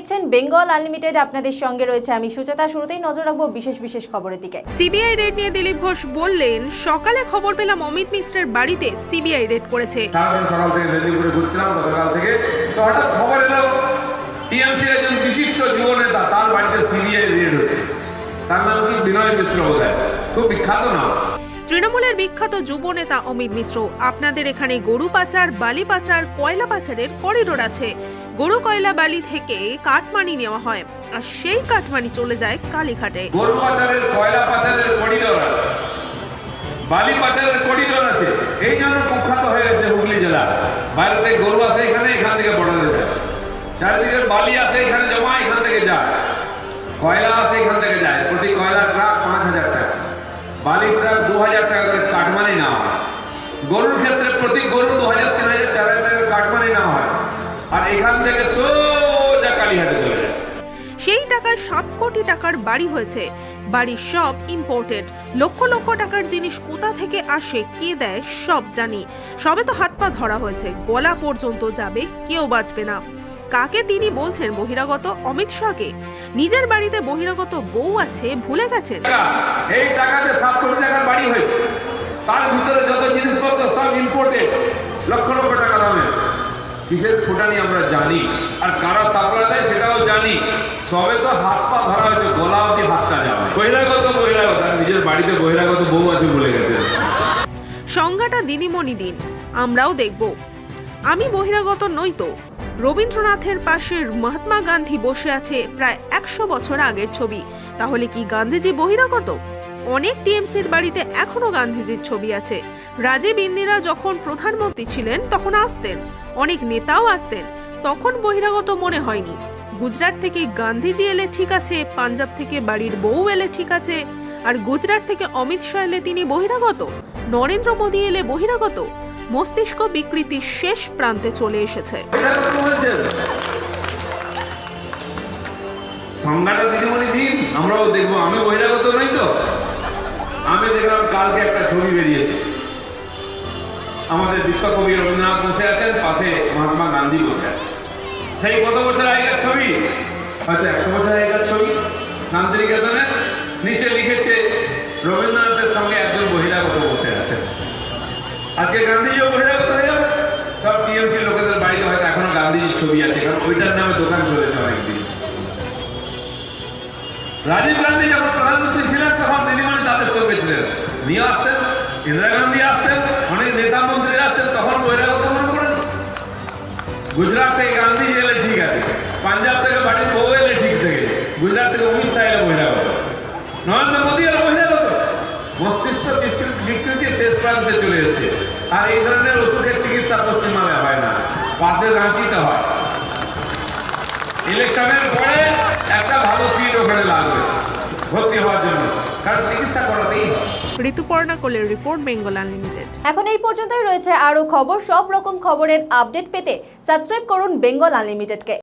দেখছেন বেঙ্গল আনলিমিটেড আপনাদের সঙ্গে রয়েছে আমি সুচেতা শুরুতেই নজর রাখব বিশেষ বিশেষ খবরের দিকে। সিবিআই রেড নিয়ে দিলীপ ঘোষ বললেন সকালে খবর পেলাম অমিত মিশ্রের বাড়িতে সিবিআই রেড করেছে। সকাল থেকে মেদিনীপুরে ঘুরছিলাম গতকাল থেকে। তো হঠাৎ খবর এলো টিএমসি একজন বিশিষ্ট যুব নেতা তার বাড়িতে সিবিআই রেড হচ্ছে তার নাম কি? বিনয় মিশ্র বোধ খুব বিখ্যাত নাম। তৃণমূলের বিখ্যাত যুব নেতা অমিত মিশ্র আপনাদের এখানে গরু পাচার বালি পাচার কয়লা পাচারের করিডোর আছে। গরু কয়লা বালি থেকে কাঠমানি নেওয়া হয়, আর সেই কাঠমানি চলে যায় কালীঘাটে। গরু পাচারের, কয়লা পাচারের করিডোর আছে। বালি পাচারের করিডোর আছে। এই জন্য কুখ্যাত হয়ে গেছে হুগলি জেলা। বাইরে গরু আসে এখানে, এখান থেকে বর্ডারে যায়। চারিদিকে বালি আসে এখানে জমা, এখান থেকে যায়। কয়লা আসে এখান থেকে যায়। প্রতি কয়লা ট্রাক পাঁচ হাজার টাকা। বালি ট্রাক দু হাজার টাকা করে কাঠমানি নেওয়া গরুর ক্ষেত্রে প্রতি গরু দু হাজার তিন হাজার চার হাজার টাকা কাঠমানি নেওয়া হয় আর এখান থেকে সোজা কালীহাটে চলে যায়। সেই টাকার সাত কোটি টাকার বাড়ি হয়েছে। বাড়ির সব ইম্পোর্টেড লক্ষ লক্ষ টাকার জিনিস কোথা থেকে আসে কে দেয় সব জানি। সবে তো হাত পা ধরা হয়েছে। গলা পর্যন্ত যাবে কেউ বাঁচবে না। কাকে তিনি বলছেন বহিরাগত? অমিত শাহকে। নিজের বাড়িতে বহিরাগত বউ আছে ভুলে গেছেন? এই টাকাতে সাত কোটি টাকার বাড়ি হয়েছে। তার ভিতরে যত জিনিসপত্র সব ইম্পোর্টেড লক্ষ লক্ষ কিসের ফুটানি আমরা জানি? আর কারা সাপ্লাই দেয় সেটাও জানি। সবে তো হাত পা ধরা হয়েছে, গলা অব্দি হাতটা যাবে বহিরাগত বহিরাগত। নিজের বাড়িতে বহিরাগত বউ আছে বলে গেছে। সংজ্ঞাটা দিদিমণি দিন, আমরাও দেখব। আমি বহিরাগত নই তো। রবীন্দ্রনাথের পাশে মহাত্মা গান্ধী বসে আছে প্রায় একশো বছর আগের ছবি। তাহলে কি গান্ধীজি বহিরাগত? অনেক টিএমসির বাড়িতে এখনও গান্ধীজির ছবি আছে। রাজীব ইন্দিরা যখন প্রধানমন্ত্রী ছিলেন, তখন আসতেন। অনেক নেতাও আসতেন। তখন বহিরাগত মনে হয়নি। গুজরাট থেকে গান্ধীজি এলে ঠিক আছে, পাঞ্জাব থেকে বাড়ির বউ এলে ঠিক আছে, আর গুজরাট থেকে অমিত শাহ এলে তিনি বহিরাগত। নরেন্দ্র মোদী এলে বহিরাগত। মস্তিষ্ক বিকৃতির শেষ প্রান্তে চলে এসেছে। সংজ্ঞাটা দিদিমণি দিন আমরাও দেখব। আমি বহিরাগত নই তো। কালকে একটা ছবি বেরিয়েছে। আমাদের বিশ্বকবি রবীন্দ্রনাথ বসে আছেন, পাশে মহাত্মা গান্ধী বসে আছেন। সেই কত বছর আগেকার ছবি? হয়তো একশো বছর আগেকার ছবি। শান্তিনিকেতনে নিচে লিখেছে, রবীন্দ্রনাথের সঙ্গে একজন বহিরাগত বসে আছেন। আজকে গান্ধীজিও বহিরাগত হয়ে যাবে। সব টিএমসি লোকেদের বাড়িতে হয়তো এখনও গান্ধীজির ছবি আছে, কারণ ওইটার নামে দোকান চলেছে অনেকদিন। রাজীব গান্ধী যখন প্রধানমন্ত্রী ছিলেন, তখন দিদিমণি তাদের সঙ্গে ছিলেন। নিয়ে আসতেন ইন্দিরা গান্ধী আসতেন অনেক নেতা মন্ত্রী আসতেন তখন বহিরাগত মনে করেন গুজরাট থেকে গান্ধী এলে ঠিক আছে, পাঞ্জাব থেকে বাড়ির বউ এলে ঠিক থেকে, গুজরাট থেকে অমিত শাহ এলে বহিরাগত নরেন্দ্র মোদী এলে বহিরাগত মস্তিষ্ক বিকৃতি শেষ প্রান্তে চলে এসেছে। আর এই ধরনের ওষুধের চিকিৎসা পশ্চিমবাংলায় হয় না, পাশে রাঁচিতে হয়। ইলেকশনের পরে একটা ভালো সিট ওখানে লাগবে। ভর্তি হওয়ার জন্য। কারণ চিকিৎসা করাতেই হয়। ঋতুপর্ণা কোলের রিপোর্ট বেঙ্গল আনলিমিটেড এখন এই পর্যন্তই রয়েছে আরও খবর। সব রকম খবরের আপডেট পেতে সাবস্ক্রাইব করুন বেঙ্গল আনলিমিটেডকে